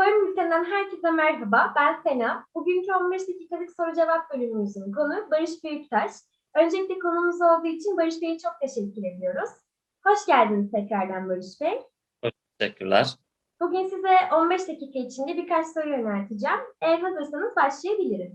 Coin Bülten'den herkese merhaba. Ben Sena. Bugünkü 15 dakikalık soru cevap bölümümüzün konu Barış Büyüktaş. Öncelikle konumuz olduğu için Barış Bey'e çok teşekkür ediyoruz. Hoş geldiniz tekrardan Barış Bey. Teşekkürler. Bugün size 15 dakika içinde birkaç soru yönelteceğim. Eğer hazırsanız başlayabiliriz.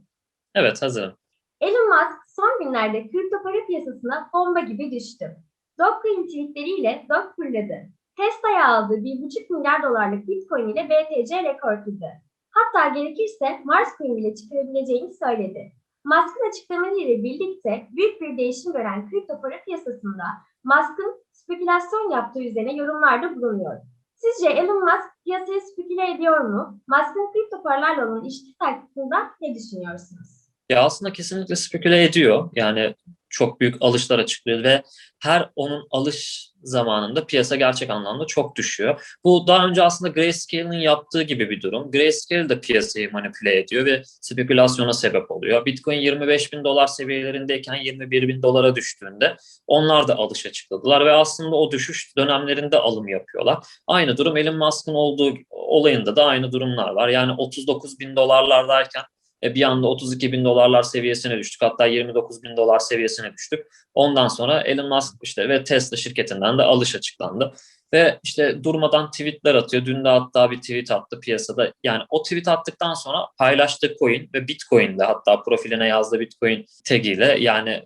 Evet hazırım. Elon Musk son günlerde kripto para piyasasına bomba gibi düştü. Dogecoin tweetleriyle Doge fırladı. Tesla'ya aldığı 1,5 milyar dolarlık Bitcoin ile BTC rekor kırdı. Hatta gerekirse Mars Coin bile çıkarabileceğini söyledi. Musk'ın açıklamalarıyla birlikte büyük bir değişim gören kripto para piyasasında Musk'ın spekülasyon yaptığı üzerine yorumlarda bulunuyor. Sizce Elon Musk piyasayı speküle ediyor mu? Musk'ın kripto paralarla olan ilişkisi hakkında ne düşünüyorsunuz? Ya aslında kesinlikle speküle ediyor. Yani çok büyük alışlar açıklıyor ve her onun alış zamanında piyasa gerçek anlamda çok düşüyor. Bu daha önce aslında Grayscale'in yaptığı gibi bir durum. Grayscale de piyasayı manipüle ediyor ve spekülasyona sebep oluyor. Bitcoin 25 bin dolar seviyelerindeyken 21 bin dolara düştüğünde onlar da alış açıkladılar ve aslında o düşüş dönemlerinde alım yapıyorlar. Aynı durum Elon Musk'ın olduğu olayında da aynı durumlar var. Yani 39 bin dolarlardayken e, bir anda 32 bin dolarlar seviyesine düştük. Hatta 29 bin dolar seviyesine düştük. Ondan sonra Elon Musk işte ve Tesla şirketinden de alış açıklandı. Ve işte durmadan tweetler atıyor. Dün de hatta bir tweet attı piyasada. Yani o tweet attıktan sonra paylaştığı coin ve Bitcoin'de hatta profiline yazdığı Bitcoin tagiyle yani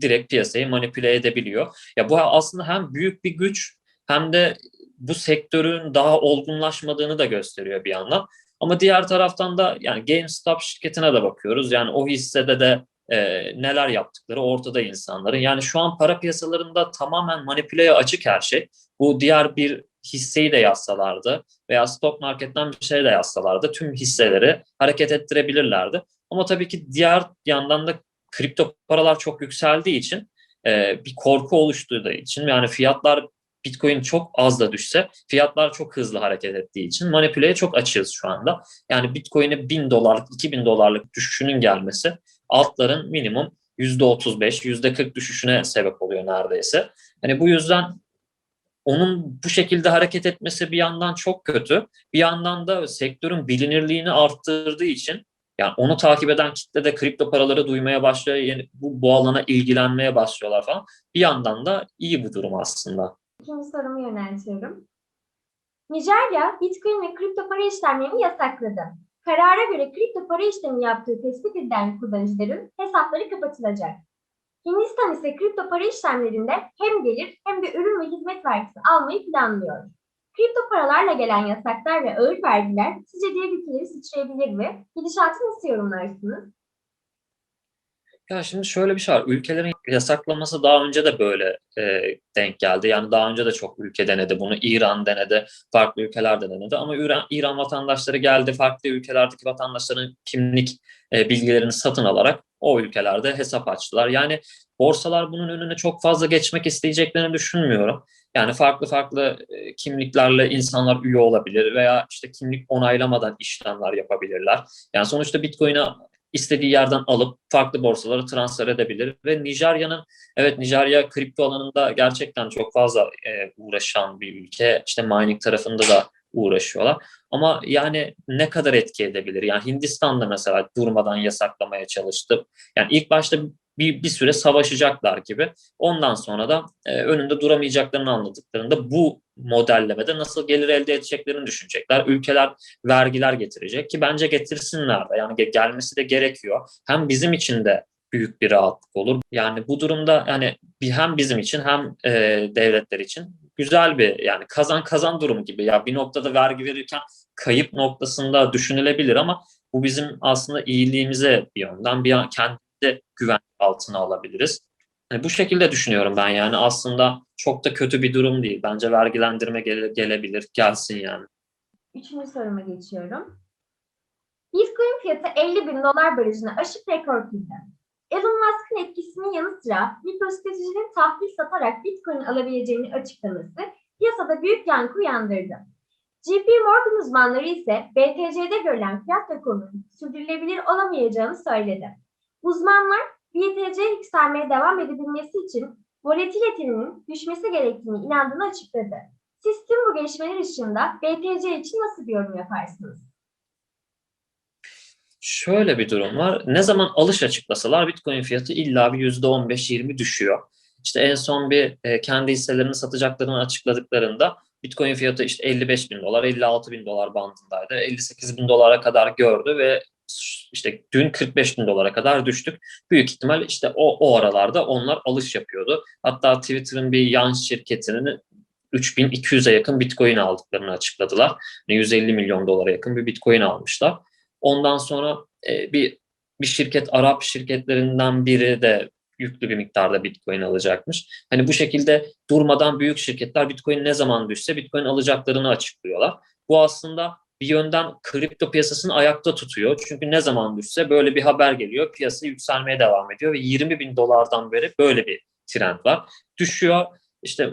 direkt piyasayı manipüle edebiliyor. Ya bu aslında hem büyük bir güç hem de bu sektörün daha olgunlaşmadığını da gösteriyor bir yandan. Ama diğer taraftan da yani GameStop şirketine de bakıyoruz. Yani o hissede de e, neler yaptıkları ortada insanların. Yani şu an para piyasalarında tamamen manipüleye açık her şey. Bu diğer bir hisseyi de yazsalardı veya stock marketten bir şey de yazsalardı tüm hisseleri hareket ettirebilirlerdi. Ama tabii ki diğer yandan da kripto paralar çok yükseldiği için e, bir korku oluştuğu için yani fiyatlar Bitcoin çok az da düşse fiyatlar çok hızlı hareket ettiği için manipüleye çok açığız şu anda. Yani Bitcoin'e 1000 dolarlık, 2000 dolarlık düşüşünün gelmesi altların minimum %35, %40 düşüşüne sebep oluyor neredeyse. Hani bu yüzden onun bu şekilde hareket etmesi bir yandan çok kötü. Bir yandan da sektörün bilinirliğini arttırdığı için yani onu takip eden kitle de kripto paraları duymaya başlıyor. Yani bu, bu alana ilgilenmeye başlıyorlar falan. Bir yandan da iyi bu durum aslında. İkinci sorumu yöneltiyorum. Nijerya, Bitcoin ve kripto para işlemlerini yasakladı. Karara göre kripto para işlemi yaptığı tespit edilen kullanıcıların hesapları kapatılacak. Hindistan ise kripto para işlemlerinde hem gelir hem de ürün ve hizmet vergisi almayı planlıyor. Kripto paralarla gelen yasaklar ve ağır vergiler sizce diğer ülkeleri sıçrayabilir mi? Gidişatı nasıl yorumlarsınız? Ya şimdi şöyle bir şey var. Ülkelerin yasaklaması daha önce de böyle e, denk geldi. Yani daha önce de çok ülke denedi bunu. İran denedi, farklı ülkeler de denedi. Ama İran, İran vatandaşları geldi, farklı ülkelerdeki vatandaşların kimlik e, bilgilerini satın alarak o ülkelerde hesap açtılar. Yani borsalar bunun önüne çok fazla geçmek isteyeceklerini düşünmüyorum. Yani farklı farklı e, kimliklerle insanlar üye olabilir veya işte kimlik onaylamadan işlemler yapabilirler. Yani sonuçta Bitcoin'e istediği yerden alıp farklı borsalara transfer edebilir ve Nijerya'nın evet Nijerya kripto alanında gerçekten çok fazla e, uğraşan bir ülke. İşte mining tarafında da uğraşıyorlar. Ama yani ne kadar etki edebilir? Yani Hindistan'da mesela durmadan yasaklamaya çalıştı. Yani ilk başta bir, bir süre savaşacaklar gibi. Ondan sonra da e, önünde duramayacaklarını anladıklarında bu modellemede nasıl gelir elde edeceklerini düşünecekler. Ülkeler vergiler getirecek ki bence getirsinler de yani gelmesi de gerekiyor. Hem bizim için de büyük bir rahatlık olur. Yani bu durumda yani hem bizim için hem e, devletler için güzel bir yani kazan kazan durum gibi. Ya bir noktada vergi verirken kayıp noktasında düşünülebilir ama bu bizim aslında iyiliğimize bir yönden bir kendi güven altına alabiliriz. Yani bu şekilde düşünüyorum ben yani aslında çok da kötü bir durum değil. Bence vergilendirme gele, gelebilir, gelsin yani. Üçüncü soruma geçiyorum. Bitcoin fiyatı 50 bin dolar barajını aşıp rekor kırdı. Elon Musk'ın etkisinin yanı sıra MicroStrategy'nin tahvil satarak Bitcoin alabileceğini açıklaması piyasada büyük yankı uyandırdı. JP Morgan uzmanları ise BTC'de görülen fiyat rekorunun sürdürülebilir olamayacağını söyledi. Uzmanlar BTC yükselmeye devam edebilmesi için volatilitenin düşmesi gerektiğini inandığını açıkladı. Siz tüm bu gelişmeler ışığında BTC için nasıl bir yorum yaparsınız? Şöyle bir durum var. Ne zaman alış açıklasalar Bitcoin fiyatı illa bir %15-20 düşüyor. İşte en son bir e, kendi hisselerini satacaklarını açıkladıklarında Bitcoin fiyatı işte 55 bin dolar, 56 bin dolar bandındaydı. 58 bin dolara kadar gördü ve işte dün 45 bin dolara kadar düştük. Büyük ihtimal işte o, o aralarda onlar alış yapıyordu. Hatta Twitter'ın bir yan şirketinin 3200'e yakın Bitcoin aldıklarını açıkladılar. Yani 150 milyon dolara yakın bir Bitcoin almışlar. Ondan sonra e, bir bir şirket Arap şirketlerinden biri de yüklü bir miktarda Bitcoin alacakmış. Hani bu şekilde durmadan büyük şirketler Bitcoin ne zaman düşse Bitcoin alacaklarını açıklıyorlar. Bu aslında bir yönden kripto piyasasını ayakta tutuyor. Çünkü ne zaman düşse böyle bir haber geliyor. Piyasa yükselmeye devam ediyor ve 20 bin dolardan beri böyle bir trend var. Düşüyor işte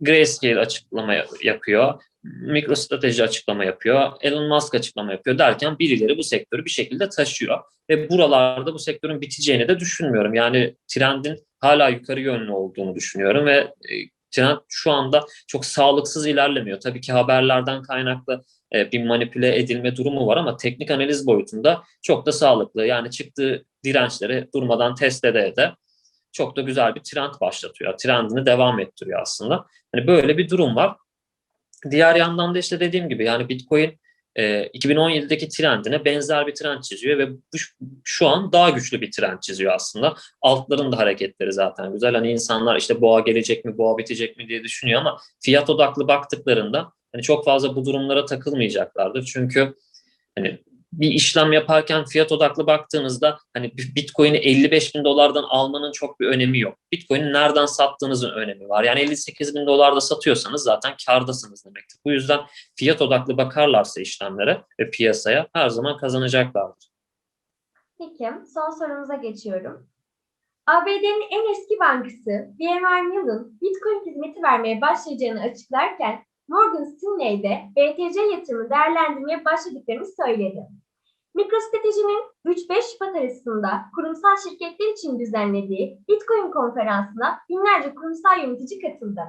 Grayscale açıklama yapıyor. MicroStrategy açıklama yapıyor. Elon Musk açıklama yapıyor derken birileri bu sektörü bir şekilde taşıyor. Ve buralarda bu sektörün biteceğini de düşünmüyorum. Yani trendin hala yukarı yönlü olduğunu düşünüyorum ve e, trend şu anda çok sağlıksız ilerlemiyor. Tabii ki haberlerden kaynaklı e, bir manipüle edilme durumu var ama teknik analiz boyutunda çok da sağlıklı. Yani çıktığı dirençleri durmadan test ede de çok da güzel bir trend başlatıyor. Trendini devam ettiriyor aslında. Hani böyle bir durum var. Diğer yandan da işte dediğim gibi yani Bitcoin e, 2017'deki trendine benzer bir trend çiziyor ve şu an daha güçlü bir trend çiziyor aslında. Altların da hareketleri zaten güzel. Hani insanlar işte boğa gelecek mi, boğa bitecek mi diye düşünüyor ama fiyat odaklı baktıklarında hani çok fazla bu durumlara takılmayacaklardır. Çünkü hani bir işlem yaparken fiyat odaklı baktığınızda hani Bitcoin'i 55 bin dolardan almanın çok bir önemi yok. Bitcoin'i nereden sattığınızın önemi var. Yani 58 bin dolarda satıyorsanız zaten kardasınız demektir. Bu yüzden fiyat odaklı bakarlarsa işlemlere ve piyasaya her zaman kazanacaklardır. Peki, son sorumuza geçiyorum. ABD'nin en eski bankası BNY Mellon Bitcoin hizmeti vermeye başlayacağını açıklarken Morgan Stanley'de BTC yatırımı değerlendirmeye başladıklarını söyledi. MicroStrategy'nin 3-5 Şubat arasında kurumsal şirketler için düzenlediği Bitcoin konferansına binlerce kurumsal yönetici katıldı.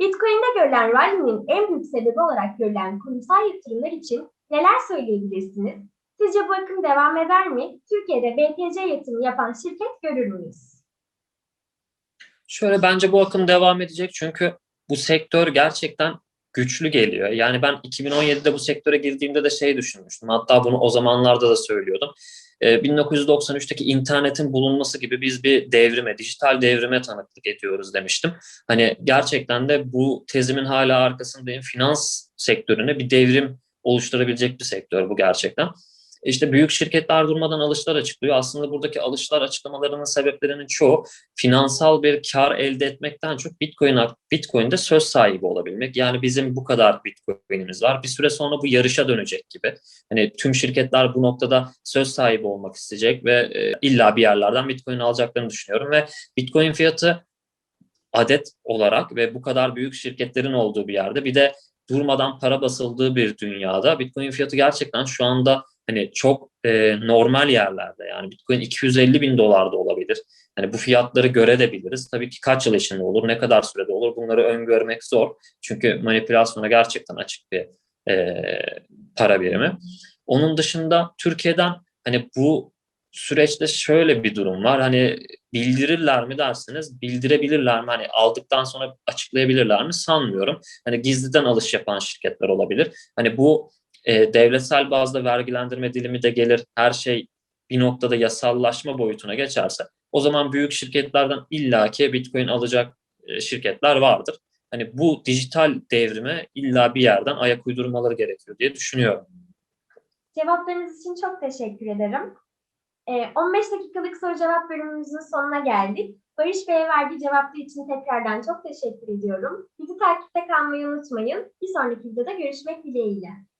Bitcoin'de görülen rally'nin en büyük sebebi olarak görülen kurumsal yatırımlar için neler söyleyebilirsiniz? Sizce bu akım devam eder mi? Türkiye'de BTC yatırımı yapan şirket görür müyüz? Şöyle bence bu akım devam edecek çünkü bu sektör gerçekten güçlü geliyor. Yani ben 2017'de bu sektöre girdiğimde de şey düşünmüştüm. Hatta bunu o zamanlarda da söylüyordum. 1993'teki ee, internetin bulunması gibi biz bir devrime, dijital devrime tanıklık ediyoruz demiştim. Hani gerçekten de bu tezimin hala arkasındayım. Finans sektörüne bir devrim oluşturabilecek bir sektör bu gerçekten. İşte büyük şirketler durmadan alışlar açıklıyor. Aslında buradaki alışlar açıklamalarının sebeplerinin çoğu finansal bir kar elde etmekten çok Bitcoin Bitcoin'de söz sahibi olabilmek. Yani bizim bu kadar Bitcoin'imiz var. Bir süre sonra bu yarışa dönecek gibi. Hani tüm şirketler bu noktada söz sahibi olmak isteyecek ve e, illa bir yerlerden Bitcoin alacaklarını düşünüyorum ve Bitcoin fiyatı adet olarak ve bu kadar büyük şirketlerin olduğu bir yerde bir de durmadan para basıldığı bir dünyada Bitcoin fiyatı gerçekten şu anda hani çok e, normal yerlerde yani Bitcoin 250 bin dolarda olabilir. Hani bu fiyatları görebiliriz. Tabii ki kaç yıl içinde olur, ne kadar sürede olur bunları öngörmek zor. Çünkü manipülasyona gerçekten açık bir e, para birimi. Onun dışında Türkiye'den hani bu süreçte şöyle bir durum var. Hani bildirirler mi dersiniz? Bildirebilirler mi? Hani aldıktan sonra açıklayabilirler mi? Sanmıyorum. Hani gizliden alış yapan şirketler olabilir. Hani bu e, devletsel bazda vergilendirme dilimi de gelir, her şey bir noktada yasallaşma boyutuna geçerse o zaman büyük şirketlerden illaki Bitcoin alacak e, şirketler vardır. Hani bu dijital devrime illa bir yerden ayak uydurmaları gerekiyor diye düşünüyorum. Cevaplarınız için çok teşekkür ederim. 15 e, dakikalık soru cevap bölümümüzün sonuna geldik. Barış Bey'e verdiği cevaplar için tekrardan çok teşekkür ediyorum. Bizi takipte kalmayı unutmayın. Bir sonraki videoda görüşmek dileğiyle.